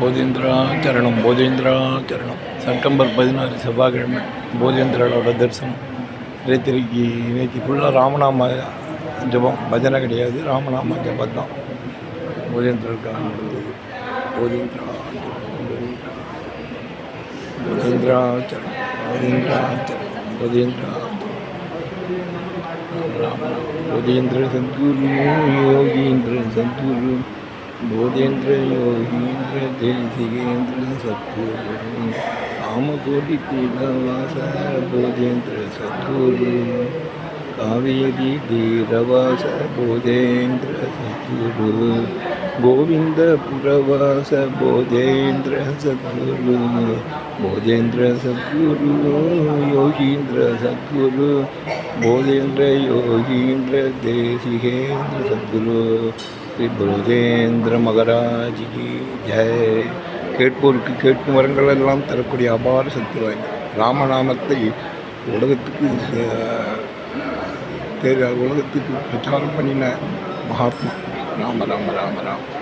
போதேந்திரா சரணம் போதேந்திரா சரணம். செப்டம்பர் பதினாறு செவ்வாய்க்கிழமை போதேந்திராவோட தரிசனம். நேத்திரிக்கு நேற்று ஃபுல்லாக ராமநாம ஜபம். பஜனை கிடையாது ராமநாம ஜபம் தான் போதேந்திரா போதேந்திரா போதேந்திரா சரணம் போதேந்திரா சரணம் போதேந்திரா ராமநாம போதேந்திர சத்குரு யோகீந்திர சத்குரு. போதேந்திர யோகீந்திர தேசிகேந்திர சத்குரு காமகோடி பீடவாசார போதேந்திர சத்குரு காவேரி தீரவாச போதேந்திர சத்குரு सद्गुरु गोविन्दपुरवास बोधेन्द्र सद्गुरु बोधेन्द्र सद्गुरु योगीन्द्र सद्गुरु बोधेन्द्र योगीन्द्र देशिकेन्द्र सद्गुरु ஸ்ரீ போதேந்திர மகராஜிக்கு ஜெய் கேட்போருக்கு கேட்கும் வரங்கள் எல்லாம் தரக்கூடிய அபார சக்தி வாய்ந்த ராமநாமத்தை உலகத்துக்கு அஹ், தெரி- உலகத்துக்கு பிரச்சாரம் பண்ணின Mahatma ano, malaw, malaw, malaw.